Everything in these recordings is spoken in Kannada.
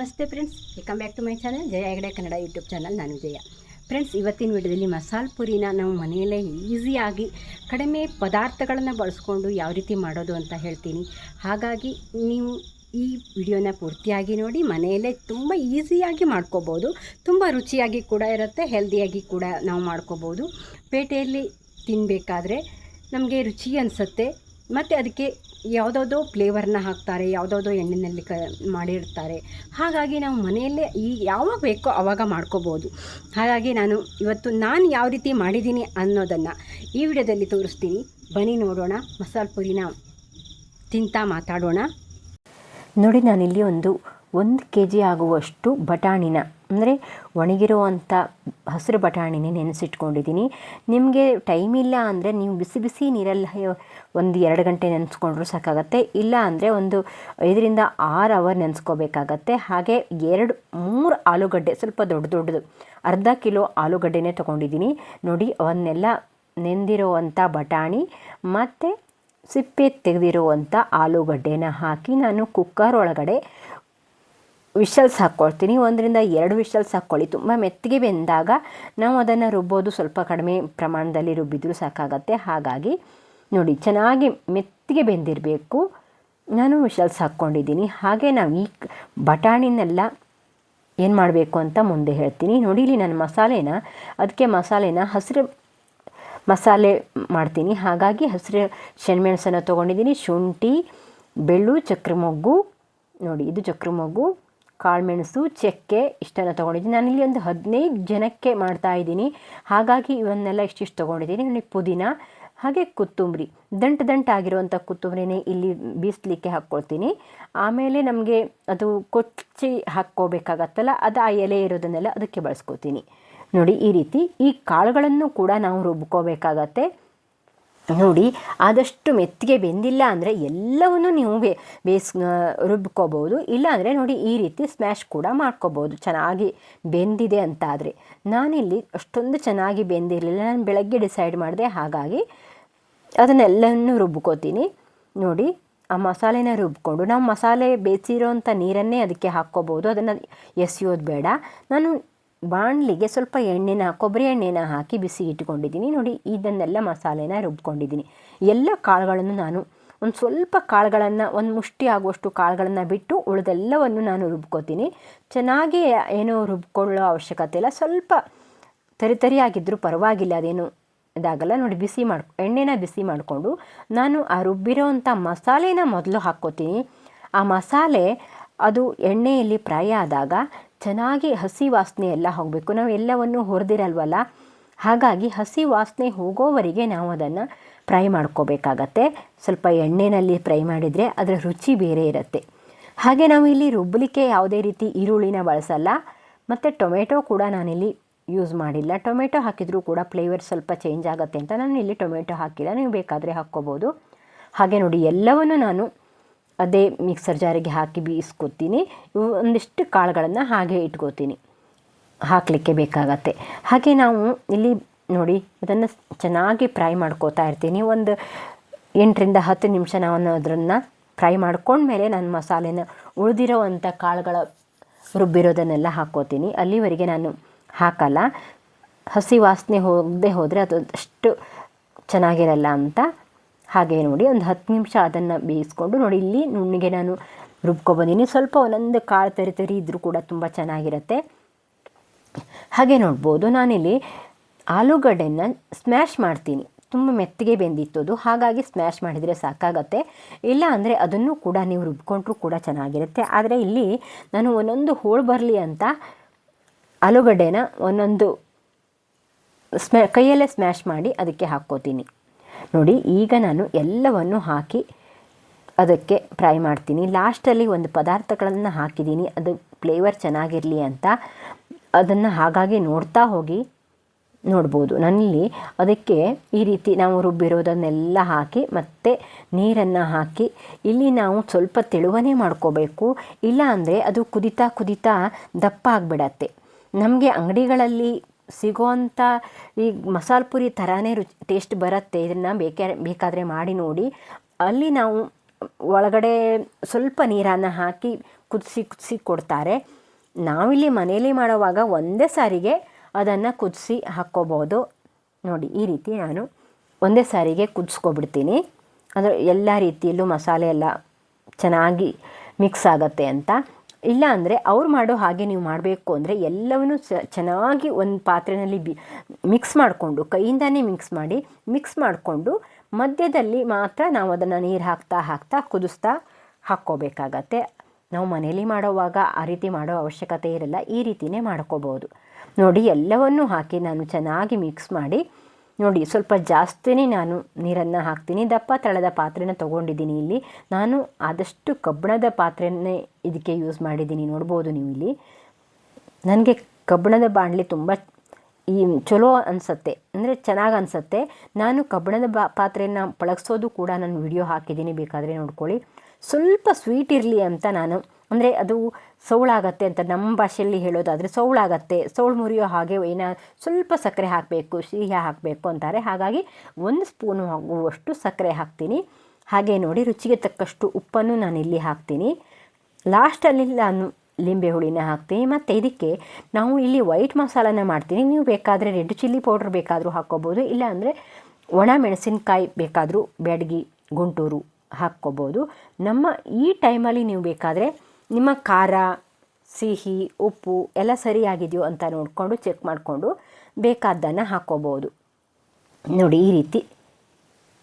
ನಮಸ್ತೆ friends, welcome back to my channel. Jaya Hegde Kannada YouTube channel. ನಾನು ಜಯ. ಫ್ರೆಂಡ್ಸ್, ಇವತ್ತಿನ ವಿಡಿಯೋದಲ್ಲಿ ಮಸಾಲೆ ಪುರಿನ ನಾವು ಮನೆಯಲ್ಲೇ ಈಸಿಯಾಗಿ ಕಡಿಮೆ ಪದಾರ್ಥಗಳನ್ನು ಬಳಸ್ಕೊಂಡು ಯಾವ ರೀತಿ ಮಾಡೋದು ಅಂತ ಹೇಳ್ತೀನಿ. ಹಾಗಾಗಿ ನೀವು ಈ ವಿಡಿಯೋನ ಪೂರ್ತಿಯಾಗಿ ನೋಡಿ, ಮನೆಯಲ್ಲೇ ತುಂಬ ಈಸಿಯಾಗಿ ಮಾಡ್ಕೋಬೋದು. ತುಂಬ ರುಚಿಯಾಗಿ ಕೂಡ ಇರುತ್ತೆ, ಹೆಲ್ದಿಯಾಗಿ ಕೂಡ ನಾವು ಮಾಡ್ಕೋಬೋದು. ಪೇಟೆಯಲ್ಲಿ ತಿನ್ನಬೇಕಾದ್ರೆ ನಮಗೆ ರುಚಿ ಅನಿಸುತ್ತೆ. ಮತ್ತು ಅದಕ್ಕೆ ಯಾವುದಾವುದೋ ಫ್ಲೇವರ್ನ ಹಾಕ್ತಾರೆ, ಯಾವುದಾವುದೋ ಎಣ್ಣೆಯಲ್ಲಿ ಕ, ಮಾಡಿರ್ತಾರೆ. ಹಾಗಾಗಿ ನಾವು ಮನೆಯಲ್ಲೇ ಈ ಯಾವಾಗ ಬೇಕೋ ಆವಾಗ ಮಾಡ್ಕೋಬೋದು. ಹಾಗಾಗಿ ನಾನು ಇವತ್ತು ನಾನು ಯಾವ ರೀತಿ ಮಾಡಿದ್ದೀನಿ ಅನ್ನೋದನ್ನು ಈ ವಿಡಿಯೋದಲ್ಲಿ ತೋರಿಸ್ತೀನಿ. ಬನ್ನಿ ನೋಡೋಣ, ಮಸಾಲೆ ಪುರಿನ ತಿಂತಾ ಮಾತಾಡೋಣ. ನೋಡಿ ನಾನಿಲ್ಲಿ ಒಂದು ಒಂದು ಕೆ ಜಿ ಆಗುವಷ್ಟು ಬಟಾಣಿನ, ಅಂದರೆ ಒಣಗಿರುವಂಥ ಹಸಿರು ಬಟಾಣಿನ ನೆನೆಸಿಟ್ಕೊಂಡಿದ್ದೀನಿ. ನಿಮಗೆ ಟೈಮ್ ಇಲ್ಲ ಅಂದರೆ ನೀವು ಬಿಸಿ ಬಿಸಿ ನೀರಲ್ಲಿ ಒಂದು ಎರಡು ಗಂಟೆ ನೆನೆಸ್ಕೊಂಡ್ರೂ ಸಾಕಾಗತ್ತೆ. ಇಲ್ಲ ಅಂದರೆ ಒಂದು ಐದರಿಂದ ಆರು ಅವರ್ ನೆನೆಸ್ಕೋಬೇಕಾಗತ್ತೆ. ಹಾಗೆ ಎರಡು, ಮೂರು ಆಲೂಗಡ್ಡೆ, ಸ್ವಲ್ಪ ದೊಡ್ಡ ದೊಡ್ಡದು, ಅರ್ಧ ಕಿಲೋ ಆಲೂಗಡ್ಡೆನೇ ತೊಗೊಂಡಿದ್ದೀನಿ. ನೋಡಿ, ಅವನ್ನೆಲ್ಲ ನೆಂದಿರುವಂಥ ಬಟಾಣಿ ಮತ್ತು ಸಿಪ್ಪೆ ತೆಗೆದಿರುವಂಥ ಆಲೂಗಡ್ಡೆನ ಹಾಕಿ ನಾನು ಕುಕ್ಕರ್ ಒಳಗಡೆ ವಿಷಲ್ಸ್ ಹಾಕ್ಕೊಳ್ತೀನಿ ಒಂದರಿಂದ ಎರಡು ವಿಷಲ್ಸ್ ಹಾಕ್ಕೊಳ್ಳಿ ತುಂಬ ಮೆತ್ತಗೆ ಬೆಂದಾಗ ನಾವು ಅದನ್ನು ರುಬ್ಬೋದು, ಸ್ವಲ್ಪ ಕಡಿಮೆ ಪ್ರಮಾಣದಲ್ಲಿ ರುಬ್ಬಿದ್ರೂ ಸಾಕಾಗತ್ತೆ. ಹಾಗಾಗಿ ನೋಡಿ, ಚೆನ್ನಾಗಿ ಮೆತ್ತಿಗೆ ಬೆಂದಿರಬೇಕು. ನಾನು ವಿಷಲ್ಸ್ ಹಾಕ್ಕೊಂಡಿದ್ದೀನಿ. ಹಾಗೆ ನಾವು ಈ ಬಟಾಣಿನೆಲ್ಲ ಏನು ಮಾಡಬೇಕು ಅಂತ ಮುಂದೆ ಹೇಳ್ತೀನಿ. ನೋಡಿ, ಇಲ್ಲಿ ನಾನು ಮಸಾಲೆನ, ಅದಕ್ಕೆ ಮಸಾಲೆನ ಹಸಿರು ಮಸಾಲೆ ಮಾಡ್ತೀನಿ. ಹಾಗಾಗಿ ಹಸಿರು ಶೆಣ್ಮೆಣಸನ್ನು ತೊಗೊಂಡಿದ್ದೀನಿ. ಶುಂಠಿ ಬೆಳ್ಳು ಚಕ್ರಮೊಗ್ಗು, ನೋಡಿ, ಇದು ಚಕ್ರ ಮೊಗ್ಗು ಕಾಳುಮೆಣಸು, ಚಕ್ಕೆ ಇಷ್ಟೆಲ್ಲ ತೊಗೊಂಡಿದ್ದೀನಿ. ನಾನಿಲ್ಲಿ ಒಂದು ಹದಿನೈದು ಜನಕ್ಕೆ ಮಾಡ್ತಾ ಇದ್ದೀನಿ. ಹಾಗಾಗಿ ಇವನ್ನೆಲ್ಲ ಇಷ್ಟಿಷ್ಟು ತೊಗೊಂಡಿದ್ದೀನಿ. ನನಗೆ ಪುದೀನ, ಹಾಗೆ ಕೊತ್ತಂಬರಿ. ದಂಟು ದಂಟಾಗಿರುವಂಥ ಕೊತ್ತಂಬರಿನೇ ಇಲ್ಲಿ ಬೀಸಲಿಕ್ಕೆ ಹಾಕ್ಕೊಳ್ತೀನಿ. ಆಮೇಲೆ ನಮಗೆ ಅದು ಕೊಚ್ಚಿ ಹಾಕ್ಕೋಬೇಕಾಗತ್ತಲ್ಲ, ಅದು ಆ ಎಲೆ ಇರೋದನ್ನೆಲ್ಲ ಅದಕ್ಕೆ ಬಳಸ್ಕೊತೀನಿ. ನೋಡಿ, ಈ ರೀತಿ ಈ ಕಾಳುಗಳನ್ನು ಕೂಡ ನಾವು ರುಬ್ಕೋಬೇಕಾಗತ್ತೆ. ನೋಡಿ ಆದಷ್ಟು ಮೆತ್ತಿಗೆ ಬೆಂದಿಲ್ಲ ಅಂದರೆ ಎಲ್ಲವನ್ನು ನೀವು ಬೇ, ಬೇಸ್ ರುಬ್ಕೋಬೋದು. ಇಲ್ಲಾಂದರೆ ನೋಡಿ ಈ ರೀತಿ ಸ್ಮ್ಯಾಶ್ ಕೂಡ ಮಾಡ್ಕೋಬೋದು. ಚೆನ್ನಾಗಿ ಬೆಂದಿದೆ ಅಂತಾದರೆ. ನಾನಿಲ್ಲಿ ಅಷ್ಟೊಂದು ಚೆನ್ನಾಗಿ ಬೆಂದಿರಲಿಲ್ಲ. ನಾನು ಬೆಳಗ್ಗೆ ಡಿಸೈಡ್ ಮಾಡಿದೆ ಹಾಗಾಗಿ ಅದನ್ನೆಲ್ಲವನ್ನು ರುಬ್ಕೋತೀನಿ. ನೋಡಿ ಆ ಮಸಾಲೆನ ರುಬ್ಕೊಂಡು ನಾವು ಮಸಾಲೆ ಬೇಯಿಸಿರೋಂಥ ನೀರನ್ನೇ ಅದಕ್ಕೆ ಹಾಕ್ಕೋಬೋದು. ಅದನ್ನು ಎಸೆಯೋದು ಬೇಡ. ನಾನು ಬಾಣಲಿಗೆ ಸ್ವಲ್ಪ ಎಣ್ಣೆನ, ಕೊಬ್ಬರಿ ಎಣ್ಣೆನ ಹಾಕಿ ಬಿಸಿ ಇಟ್ಕೊಂಡಿದ್ದೀನಿ ನೋಡಿ, ಇದನ್ನೆಲ್ಲ ಮಸಾಲೆನ ರುಬ್ಕೊಂಡಿದ್ದೀನಿ. ಎಲ್ಲ ಕಾಳುಗಳನ್ನು ನಾನು ಒಂದು ಸ್ವಲ್ಪ ಕಾಳುಗಳನ್ನು, ಒಂದು ಮುಷ್ಟಿ ಆಗುವಷ್ಟು ಕಾಳುಗಳನ್ನು ಬಿಟ್ಟು ಉಳಿದೆಲ್ಲವನ್ನು ನಾನು ರುಬ್ಕೋತೀನಿ. ಚೆನ್ನಾಗಿ ಏನೋ ರುಬ್ಕೊಳ್ಳೋ ಅವಶ್ಯಕತೆ ಇಲ್ಲ. ಸ್ವಲ್ಪ ತರಿ ತರಿಯಾಗಿದ್ದರೂ ಪರವಾಗಿಲ್ಲ, ಅದೇನು ಇದಾಗಲ್ಲ. ನೋಡಿ, ಬಿಸಿ ಮಾಡಿ, ಎಣ್ಣೆನ ಬಿಸಿ ಮಾಡಿಕೊಂಡು ನಾನು ಆ ರುಬ್ಬಿರೋವಂಥ ಮಸಾಲೆನ ಮೊದಲು ಹಾಕ್ಕೋತೀನಿ. ಆ ಮಸಾಲೆ, ಅದು ಎಣ್ಣೆಯಲ್ಲಿ ಫ್ರೈ ಆದಾಗ ಚೆನ್ನಾಗಿ ಹಸಿ ವಾಸನೆ ಎಲ್ಲ ಹೋಗಬೇಕು. ನಾವು ಎಲ್ಲವನ್ನು ಹೊರದಿರಲ್ವಲ್ಲ? ಹಾಗಾಗಿ ಹಸಿ ವಾಸನೆ ಹೋಗೋವರೆಗೆ ನಾವು ಅದನ್ನು ಫ್ರೈ ಮಾಡ್ಕೋಬೇಕಾಗತ್ತೆ. ಸ್ವಲ್ಪ ಎಣ್ಣೆಯಲ್ಲಿ ಫ್ರೈ ಮಾಡಿದರೆ ಅದರ ರುಚಿ ಬೇರೆ ಇರುತ್ತೆ. ಹಾಗೆ ನಾವು ಇಲ್ಲಿ ರುಬ್ಬಲಿಕ್ಕೆ ಯಾವುದೇ ರೀತಿ ಈರುಳ್ಳಿನ ಬಳಸಲ್ಲ. ಮತ್ತು ಟೊಮೆಟೊ ಕೂಡ ನಾನಿಲ್ಲಿ ಯೂಸ್ ಮಾಡಿಲ್ಲ. ಟೊಮೆಟೊ ಹಾಕಿದರೂ ಕೂಡ ಫ್ಲೇವರ್ ಸ್ವಲ್ಪ ಚೇಂಜ್ ಆಗುತ್ತೆ ಅಂತ ನಾನು ಇಲ್ಲಿ ಟೊಮೆಟೊ ಹಾಕಿಲ್ಲ. ನೀವು ಬೇಕಾದರೆ ಹಾಕ್ಕೋಬೋದು. ಹಾಗೆ ನೋಡಿ ಎಲ್ಲವನ್ನು ನಾನು ಅದೇ ಮಿಕ್ಸರ್ ಜಾರಿಗೆ ಹಾಕಿ ಬೀಸ್ಕೊತೀನಿ. ಒಂದಿಷ್ಟು ಕಾಳುಗಳನ್ನು ಹಾಗೆ ಇಟ್ಕೋತೀನಿ. ಹಾಕಲಿಕ್ಕೆ ಬೇಕಾಗತ್ತೆ. ಹಾಗೆ ನಾವು ಇಲ್ಲಿ ನೋಡಿ ಅದನ್ನು ಚೆನ್ನಾಗಿ ಫ್ರೈ ಮಾಡ್ಕೋತಾ ಇರ್ತೀನಿ. ಒಂದು ಎಂಟರಿಂದ ಹತ್ತು ನಿಮಿಷ ನಾನು ಅದನ್ನು ಫ್ರೈ ಮಾಡ್ಕೊಂಡ್ಮೇಲೆ ನಾನು ಮಸಾಲೆನ ಉಳಿದಿರೋವಂಥ ಕಾಳುಗಳ ರುಬ್ಬಿರೋದನ್ನೆಲ್ಲ ಹಾಕೋತೀನಿ ಅಲ್ಲಿವರೆಗೆ ನಾನು ಹಾಕಲ್ಲ. ಹಸಿ ವಾಸನೆ ಹೋಗದೆ ಹೋದರೆ ಅದು ಅಷ್ಟು ಚೆನ್ನಾಗಿರಲ್ಲ ಅಂತ ಹಾಗೆ ನೋಡಿ, ಒಂದು ಹತ್ತು ನಿಮಿಷ ಅದನ್ನು ಬೇಯಿಸ್ಕೊಂಡು ನೋಡಿ, ಇಲ್ಲಿ ನುಣ್ಣಿಗೆ ನಾನು ರುಬ್ಕೊಬಂದಿನಿ ಸ್ವಲ್ಪ ಒಂದೊಂದು ಕಾಳು ತರಿ ತರಿ ಇದ್ದರೂ ಕೂಡ ತುಂಬ ಚೆನ್ನಾಗಿರುತ್ತೆ. ಹಾಗೆ ನೋಡ್ಬೋದು, ನಾನಿಲ್ಲಿ ಆಲೂಗಡ್ಡೆನ ಸ್ಮ್ಯಾಶ್ ಮಾಡ್ತೀನಿ. ತುಂಬ ಮೆತ್ತಗೆ ಬೆಂದಿತ್ತು ಅದು. ಹಾಗಾಗಿ ಸ್ಮ್ಯಾಶ್ ಮಾಡಿದರೆ ಸಾಕಾಗತ್ತೆ. ಇಲ್ಲ ಅಂದರೆ ಅದನ್ನು ಕೂಡ ನೀವು ರುಬ್ಕೊಂಡ್ರೂ ಕೂಡ ಚೆನ್ನಾಗಿರುತ್ತೆ. ಆದರೆ ಇಲ್ಲಿ ನಾನು ಒಂದೊಂದು ಹೋಳು ಬರಲಿ ಅಂತ ಆಲೂಗಡ್ಡೆನ ಒಂದೊಂದು ಸ್ಮ್ಯಾ ಕೈಯಲ್ಲೇ ಸ್ಮ್ಯಾಶ್ ಮಾಡಿ ಅದಕ್ಕೆ ಹಾಕ್ಕೋತೀನಿ. ನೋಡಿ, ಈಗ ನಾನು ಎಲ್ಲವನ್ನು ಹಾಕಿ ಅದಕ್ಕೆ ಫ್ರೈ ಮಾಡ್ತೀನಿ. ಲಾಸ್ಟಲ್ಲಿ ಒಂದು ಪದಾರ್ಥಗಳನ್ನು ಹಾಕಿದ್ದೀನಿ. ಅದು ಫ್ಲೇವರ್ ಚೆನ್ನಾಗಿರಲಿ ಅಂತ ಅದನ್ನು ಹಾಗಾಗಿ ನೋಡ್ತಾ ಹೋಗಿ ನೋಡ್ಬೋದು. ನನ್ನಲ್ಲಿ ಅದಕ್ಕೆ ಈ ರೀತಿ ನಾವು ರುಬ್ಬಿರೋದನ್ನೆಲ್ಲ ಹಾಕಿ ಮತ್ತೆ ನೀರನ್ನು ಹಾಕಿ ಇಲ್ಲಿ ನಾವು ಸ್ವಲ್ಪ ತೆಳುವನೇ ಮಾಡ್ಕೋಬೇಕು. ಇಲ್ಲ ಅಂದರೆ ಅದು ಕುದಿತಾ ಕುದಿತಾ ದಪ್ಪ ಆಗಿಬಿಡತ್ತೆ. ನಮಗೆ ಅಂಗಡಿಗಳಲ್ಲಿ ಸಿಗೋವಂಥ ಈ ಮಸಾಲೆ ಪುರಿ ಥರನೇ ರುಚಿ ಟೇಸ್ಟ್ ಬರುತ್ತೆ. ಇದನ್ನು ಬೇಕೇ, ಬೇಕಾದರೆ ಮಾಡಿ ನೋಡಿ. ಅಲ್ಲಿ ನಾವು ಒಳಗಡೆ ಸ್ವಲ್ಪ ನೀರನ್ನು ಹಾಕಿ ಕುದಿಸಿ ಕುದಿಸಿ ಕೊಡ್ತಾರೆ. ನಾವಿಲ್ಲಿ ಮನೆಯಲ್ಲಿ ಮಾಡುವಾಗ ಒಂದೇ ಸಾರಿಗೆ ಅದನ್ನು ಕುದಿಸಿ ಹಾಕ್ಕೋಬೋದು. ನೋಡಿ, ಈ ರೀತಿ ನಾನು ಒಂದೇ ಸಾರಿಗೆ ಕುದಿಸ್ಕೊಬಿಡ್ತೀನಿ. ಅಂದರೆ ಎಲ್ಲ ರೀತಿಯಲ್ಲೂ ಮಸಾಲೆ ಎಲ್ಲ ಚೆನ್ನಾಗಿ ಮಿಕ್ಸ್ ಆಗುತ್ತೆ ಅಂತ. ಇಲ್ಲ ಅಂದರೆ ಅವ್ರು ಮಾಡೋ ಹಾಗೆ ನೀವು ಮಾಡಬೇಕು ಅಂದರೆ ಎಲ್ಲವನ್ನೂ ಚೆನ್ನಾಗಿ ಒಂದು ಪಾತ್ರೆಯಲ್ಲಿ ಬಿ ಮಿಕ್ಸ್ ಮಾಡಿಕೊಂಡು, ಕೈಯಿಂದನೇ ಮಿಕ್ಸ್ ಮಾಡಿ ಮಿಕ್ಸ್ ಮಾಡಿಕೊಂಡು ಮಧ್ಯದಲ್ಲಿ ಮಾತ್ರ ನಾವು ಅದನ್ನು ನೀರು ಹಾಕ್ತಾ ಹಾಕ್ತಾ, ಕುದಿಸ್ತಾ ಹಾಕ್ಕೋಬೇಕಾಗತ್ತೆ. ನಾವು ಮನೇಲಿ ಮಾಡೋವಾಗ ಆ ರೀತಿ ಮಾಡೋ ಅವಶ್ಯಕತೆ ಇರಲ್ಲ, ಈ ರೀತಿಯೇ ಮಾಡ್ಕೋಬೋದು. ನೋಡಿ, ಎಲ್ಲವನ್ನೂ ಹಾಕಿ ನಾನು ಚೆನ್ನಾಗಿ ಮಿಕ್ಸ್ ಮಾಡಿ ನೋಡಿ, ಸ್ವಲ್ಪ ಜಾಸ್ತಿನೇ ನಾನು ನೀರನ್ನು ಹಾಕ್ತೀನಿ. ದಪ್ಪ ತಳದ ಪಾತ್ರೆನ ತೊಗೊಂಡಿದ್ದೀನಿ ಇಲ್ಲಿ. ನಾನು ಆದಷ್ಟು ಕಬ್ಬಿಣದ ಪಾತ್ರೆನೇ ಇದಕ್ಕೆ ಯೂಸ್ ಮಾಡಿದ್ದೀನಿ. ನೋಡ್ಬೋದು ನೀವು ಇಲ್ಲಿ. ನನಗೆ ಕಬ್ಬಿಣದ ಬಾಣಲೆ ತುಂಬ ಈ ಚಲೋ ಅನಿಸತ್ತೆ. ಅಂದರೆ ಚೆನ್ನಾಗಿ ಅನಿಸತ್ತೆ. ನಾನು ಕಬ್ಬಿಣದ ಬಾ, ಪಾತ್ರೆನ ಪಳಗಿಸೋದು ಕೂಡ ನಾನು ವಿಡಿಯೋ ಹಾಕಿದ್ದೀನಿ. ಬೇಕಾದರೆ ನೋಡ್ಕೊಳ್ಳಿ. ಸ್ವಲ್ಪ ಸ್ವೀಟ್ ಇರಲಿ ಅಂತ ನಾನು ಅಂದರೆ ಅದು ಸೌಳಾಗತ್ತೆ ಅಂತ ನಮ್ಮ ಭಾಷೆಯಲ್ಲಿ ಹೇಳೋದಾದರೆ ಸೌಳಾಗತ್ತೆ, ಸೌಳು ಮುರಿಯೋ ಹಾಗೆ ಏನ ಸ್ವಲ್ಪ ಸಕ್ಕರೆ ಹಾಕಬೇಕು ಸಿಹಿ ಹಾಕಬೇಕು ಅಂತಾರೆ. ಹಾಗಾಗಿ ಒಂದು ಸ್ಪೂನು ಆಗುವಷ್ಟು ಸಕ್ಕರೆ ಹಾಕ್ತೀನಿ. ಹಾಗೆ ನೋಡಿ ರುಚಿಗೆ ತಕ್ಕಷ್ಟು ಉಪ್ಪನ್ನು ನಾನು ಇಲ್ಲಿ ಹಾಕ್ತೀನಿ ಲಾಸ್ಟಲ್ಲಿ ನಾನು ಲಿಂಬೆ ಹುಳಿನ ಹಾಕ್ತೀನಿ. ಮತ್ತು ಇದಕ್ಕೆ ನಾವು ಇಲ್ಲಿ ವೈಟ್ ಮಸಾಲಾನ ಮಾಡ್ತೀನಿ. ನೀವು ಬೇಕಾದರೆ ರೆಡ್ ಚಿಲ್ಲಿ ಪೌಡ್ರ್ ಬೇಕಾದರೂ ಹಾಕ್ಕೋಬೋದು. ಇಲ್ಲಾಂದರೆ ಒಣ ಮೆಣಸಿನ್ಕಾಯಿ ಬೇಕಾದರೂ ಬ್ಯಾಡಗಿ, ಗುಂಟೂರು ಹಾಕ್ಕೋಬೋದು. ನಮ್ಮ ಈ ಟೈಮಲ್ಲಿ ನೀವು ಬೇಕಾದರೆ ನಿಮ್ಮ ಖಾರ, ಸಿಹಿ, ಉಪ್ಪು ಎಲ್ಲ ಸರಿಯಾಗಿದೆಯೋ ಅಂತ ನೋಡಿಕೊಂಡು ಚೆಕ್ ಮಾಡಿಕೊಂಡು ಬೇಕಾದ್ದನ್ನು ಹಾಕ್ಕೋಬೋದು. ನೋಡಿ ಈ ರೀತಿ.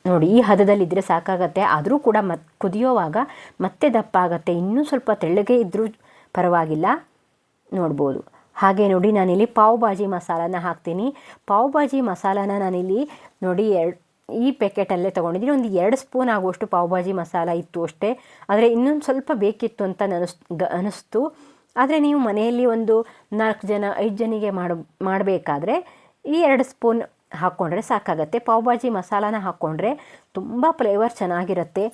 ನೋಡಿ ಈ ಹದದಲ್ಲಿದ್ದರೆ ಸಾಕಾಗತ್ತೆ. ಆದರೂ ಕೂಡ ಮತ್ ಕುದಿಯೋವಾಗ ಮತ್ತೆ ದಪ್ಪ ಆಗುತ್ತೆ ಇನ್ನೂ ಸ್ವಲ್ಪ ತೆಳ್ಳಗೆ ಇದ್ದರೂ ಪರವಾಗಿಲ್ಲ. ನೋಡ್ಬೋದು. ಹಾಗೆ ನೋಡಿ ನಾನಿಲ್ಲಿ ಪಾವ್ ಭಾಜಿ ಮಸಾಲಾನ ಹಾಕ್ತೀನಿ. ಪಾವ್ ಭಾಜಿ ಮಸಾಲಾನ ನಾನಿಲ್ಲಿ ನೋಡಿ ಎರಡು ಈ ಪ್ಯಾಕೆಟಲ್ಲೇ ತೊಗೊಂಡಿದ್ದೀನಿ. ಒಂದು ಎರಡು ಸ್ಪೂನ್ ಆಗುವಷ್ಟು ಪಾವ್ ಭಾಜಿ ಮಸಾಲ ಇತ್ತು ಅಷ್ಟೇ. ಆದರೆ ಇನ್ನೊಂದು ಸ್ವಲ್ಪ ಬೇಕಿತ್ತು ಅಂತ ನನಸ್, ಗ ಅನ್ನಿಸ್ತು ಆದರೆ ನೀವು ಮನೆಯಲ್ಲಿ ಒಂದು ನಾಲ್ಕು ಜನ, ಐದು ಜನಿಗೆ ಮಾಡ, ಮಾಡಬೇಕಾದ್ರೆ ಈ ಎರಡು ಸ್ಪೂನ್ ಹಾಕ್ಕೊಂಡ್ರೆ ಸಾಕಾಗತ್ತೆ. ಪಾವ್ ಭಾಜಿ ಮಸಾಲಾನ ಹಾಕ್ಕೊಂಡ್ರೆ ತುಂಬ ಫ್ಲೇವರ್ ಚೆನ್ನಾಗಿರುತ್ತೆ.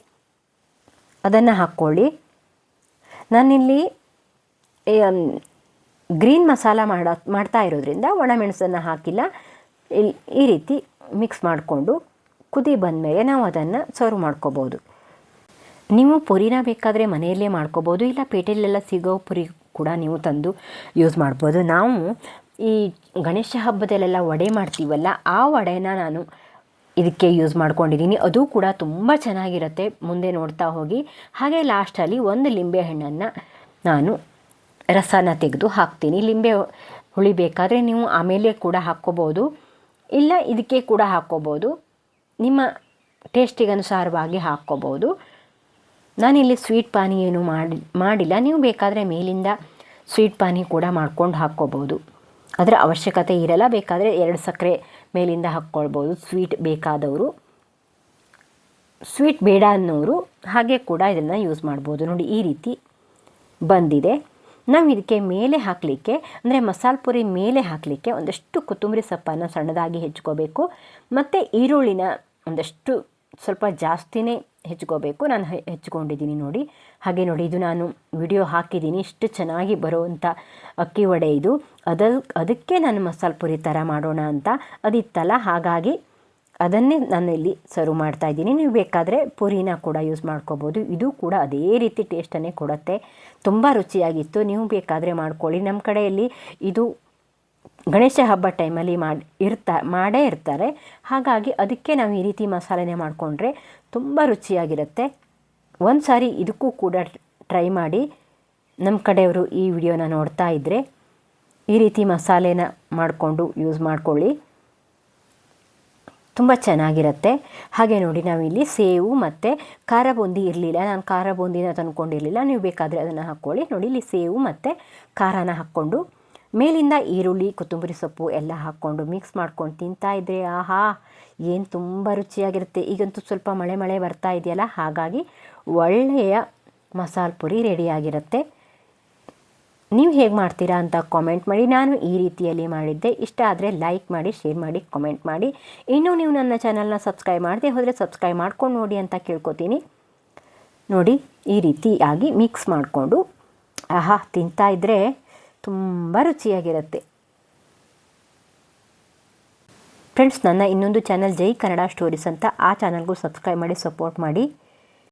ಅದನ್ನು ಹಾಕ್ಕೊಳ್ಳಿ. ನಾನಿಲ್ಲಿ ಗ್ರೀನ್ ಮಸಾಲ ಮಾಡ, ಮಾಡ್ತಾ ಇರೋದ್ರಿಂದ ಒಣಮೆಣಸನ್ನು ಹಾಕಿಲ್ಲ. ಇಲ್ಲಿ ಈ ರೀತಿ ಮಿಕ್ಸ್ ಮಾಡಿಕೊಂಡು ಕುದಿ ಬಂದಮೇಲೆ ನಾವು ಅದನ್ನು ಸರ್ವ್ ಮಾಡ್ಕೋಬೋದು. ನೀವು ಪುರಿನ ಬೇಕಾದರೆ ಮನೆಯಲ್ಲೇ ಮಾಡ್ಕೋಬೋದು, ಇಲ್ಲ ಪೇಟೆಯಲ್ಲೆಲ್ಲ ಸಿಗೋ ಪುರಿ ಕೂಡ ನೀವು ತಂದು ಯೂಸ್ ಮಾಡ್ಬೋದು. ನಾವು ಈ ಗಣೇಶ ಹಬ್ಬದಲ್ಲೆಲ್ಲ ವಡೆ ಮಾಡ್ತೀವಲ್ಲ, ಆ ವಡೆನ ನಾನು ಇದಕ್ಕೆ ಯೂಸ್ ಮಾಡ್ಕೊಂಡಿದ್ದೀನಿ. ಅದು ಕೂಡ ತುಂಬ ಚೆನ್ನಾಗಿರುತ್ತೆ, ಮುಂದೆ ನೋಡ್ತಾ ಹೋಗಿ. ಹಾಗೆ ಲಾಸ್ಟಲ್ಲಿ ಒಂದು ಲಿಂಬೆ ಹಣ್ಣನ್ನು ನಾನು ರಸನ ತೆಗೆದು ಹಾಕ್ತೀನಿ. ಲಿಂಬೆ ಹುಳಿ ಬೇಕಾದರೆ ನೀವು ಆಮೇಲೆ ಕೂಡ ಹಾಕ್ಕೋಬೋದು, ಇಲ್ಲ ಇದಕ್ಕೆ ಕೂಡ ಹಾಕ್ಕೋಬೋದು. ನಿಮ್ಮ ಟೇಸ್ಟಿಗೆ ಅನುಸಾರವಾಗಿ ಹಾಕ್ಕೋಬೋದು. ನಾನಿಲ್ಲಿ ಸ್ವೀಟ್ ಪಾನಿ ಏನು ಮಾಡಿ, ಮಾಡಿಲ್ಲ. ನೀವು ಬೇಕಾದರೆ ಮೇಲಿಂದ ಸ್ವೀಟ್ ಪಾನಿ ಕೂಡ ಮಾಡ್ಕೊಂಡು ಹಾಕ್ಕೋಬೋದು. ಅದರ ಅವಶ್ಯಕತೆ ಇರಲ್ಲ. ಬೇಕಾದರೆ ಎರಡು ಸಕ್ಕರೆ ಮೇಲಿಂದ ಹಾಕ್ಕೊಳ್ಬೋದು. ಸ್ವೀಟ್ ಬೇಕಾದವರು. ಸ್ವೀಟ್ ಬೇಡ ಅನ್ನೋರು ಹಾಗೆ ಕೂಡ ಇದನ್ನು ಯೂಸ್ ಮಾಡ್ಬೋದು. ನೋಡಿ, ಈ ರೀತಿ ಬಂದಿದೆ. ನಾವು ಇದಕ್ಕೆ ಮೇಲೆ ಹಾಕಲಿಕ್ಕೆ, ಅಂದರೆ ಮಸಾಲ ಪುರಿ ಮೇಲೆ ಹಾಕಲಿಕ್ಕೆ ಒಂದಷ್ಟು ಕೊತ್ತಂಬರಿ ಸೊಪ್ಪನ್ನು ಸಣ್ಣದಾಗಿ ಹೆಚ್ಕೋಬೇಕು. ಮತ್ತು ಈರುಳ್ಳಿನ ಒಂದಷ್ಟು ಸ್ವಲ್ಪ ಜಾಸ್ತಿನೇ ಹೆಚ್ಕೋಬೇಕು. ನಾನು ಹೆಚ್ಕೊಂಡಿದ್ದೀನಿ ನೋಡಿ. ಹಾಗೆ ನೋಡಿ, ಇದು ನಾನು ವಿಡಿಯೋ ಹಾಕಿದ್ದೀನಿ. ಇಷ್ಟು ಚೆನ್ನಾಗಿ ಬರುವಂಥ ಅಕ್ಕಿ ವಡೆ ಇದು. ಅದಲ್, ಅದಕ್ಕೆ ನಾನು ಮಸಾಲೆ ಪುರಿ ಥರ ಮಾಡೋಣ ಅಂತ. ಅದಿತ್ತಲ್ಲ, ಹಾಗಾಗಿ ಅದನ್ನೇ ನಾನು ಇಲ್ಲಿ ಸರ್ವ್ ಮಾಡ್ತಾ ಇದ್ದೀನಿ. ನೀವು ಬೇಕಾದರೆ ಪುರಿನ ಕೂಡ ಯೂಸ್ ಮಾಡ್ಕೋಬೋದು. ಇದು ಕೂಡ ಅದೇ ರೀತಿ ಟೇಸ್ಟನ್ನೇ ಕೊಡುತ್ತೆ. ತುಂಬ ರುಚಿಯಾಗಿತ್ತು. ನೀವು ಬೇಕಾದರೆ ಮಾಡ್ಕೊಳ್ಳಿ. ನಮ್ಮ ಕಡೆಯಲ್ಲಿ ಇದು ಗಣೇಶ ಹಬ್ಬ ಟೈಮಲ್ಲಿ ಮಾಡಿ, ಇರ್ತಾ, ಮಾಡೇ ಇರ್ತಾರೆ. ಹಾಗಾಗಿ ಅದಕ್ಕೆ ನಾವು ಈ ರೀತಿ ಮಸಾಲೆನೇ ಮಾಡಿಕೊಂಡ್ರೆ ತುಂಬ ರುಚಿಯಾಗಿರುತ್ತೆ. ಒಂದು ಸಾರಿ ಇದಕ್ಕೂ ಕೂಡ ಟ್ರೈ ಮಾಡಿ ನಮ್ಮ ಕಡೆಯವರು ಈ ವಿಡಿಯೋನ ನೋಡ್ತಾ ಇದ್ದರೆ ಈ ರೀತಿ ಮಸಾಲೆನ ಮಾಡಿಕೊಂಡು ಯೂಸ್ ಮಾಡ್ಕೊಳ್ಳಿ. ತುಂಬ ಚೆನ್ನಾಗಿರುತ್ತೆ. ಹಾಗೆ ನೋಡಿ, ನಾವಿಲ್ಲಿ ಸೇವು ಮತ್ತು ಖಾರ ಬೂಂದಿ ಇರಲಿಲ್ಲ. ನಾನು ಖಾರ ಬೂಂದಿನ ತಂದ್ಕೊಂಡಿರಲಿಲ್ಲ. ನೀವು ಬೇಕಾದರೆ ಅದನ್ನು ಹಾಕ್ಕೊಳ್ಳಿ. ನೋಡಿ, ಇಲ್ಲಿ ಸೇವು ಮತ್ತು ಖಾರನ ಹಾಕ್ಕೊಂಡು, ಮೇಲಿಂದ ಈರುಳ್ಳಿ, ಕೊತ್ತಂಬರಿ ಸೊಪ್ಪು ಎಲ್ಲ ಹಾಕ್ಕೊಂಡು ಮಿಕ್ಸ್ ಮಾಡ್ಕೊಂಡು ತಿಂತಾ ಇದ್ದರೆ ಆಹಾ, ಏನು ತುಂಬ ರುಚಿಯಾಗಿರುತ್ತೆ. ಈಗಂತೂ ಸ್ವಲ್ಪ ಮಳೆ ಮಳೆ ಬರ್ತಾ ಇದೆಯಲ್ಲ, ಹಾಗಾಗಿ ಒಳ್ಳೆಯ ಮಸಾಲೆ ಪುರಿ ರೆಡಿಯಾಗಿರುತ್ತೆ ನೀವು ಹೇಗೆ ಮಾಡ್ತೀರಾ ಅಂತ ಕಾಮೆಂಟ್ ಮಾಡಿ. ನಾನು ಈ ರೀತಿಯಲ್ಲಿ ಮಾಡಿದ್ದೆ. ಇಷ್ಟ ಆದರೆ ಲೈಕ್ ಮಾಡಿ ಶೇರ್ ಮಾಡಿ ಕಾಮೆಂಟ್ ಮಾಡಿ. ಇನ್ನೂ ನೀವು ನನ್ನ ಚಾನಲ್ನ ಸಬ್ಸ್ಕ್ರೈಬ್ ಮಾಡದೆ ಹೋದರೆ ಸಬ್ಸ್ಕ್ರೈಬ್ ಮಾಡ್ಕೊಂಡು ನೋಡಿ ಅಂತ ಕೇಳ್ಕೊತೀನಿ. ನೋಡಿ, ಈ ರೀತಿಯಾಗಿ ಮಿಕ್ಸ್ ಮಾಡಿಕೊಂಡು. ಆಹಾ, ತಿಂತಾ ಇದ್ದರೆ ತುಂಬ ರುಚಿಯಾಗಿರುತ್ತೆ. ಫ್ರೆಂಡ್ಸ್ ನನ್ನ ಇನ್ನೊಂದು ಚಾನಲ್ ಜೈ ಕನ್ನಡ ಸ್ಟೋರೀಸ್ ಅಂತ ಆ ಚಾನಲ್ಗೂ ಸಬ್ಸ್ಕ್ರೈಬ್ ಮಾಡಿ ಸಪೋರ್ಟ್ ಮಾಡಿ.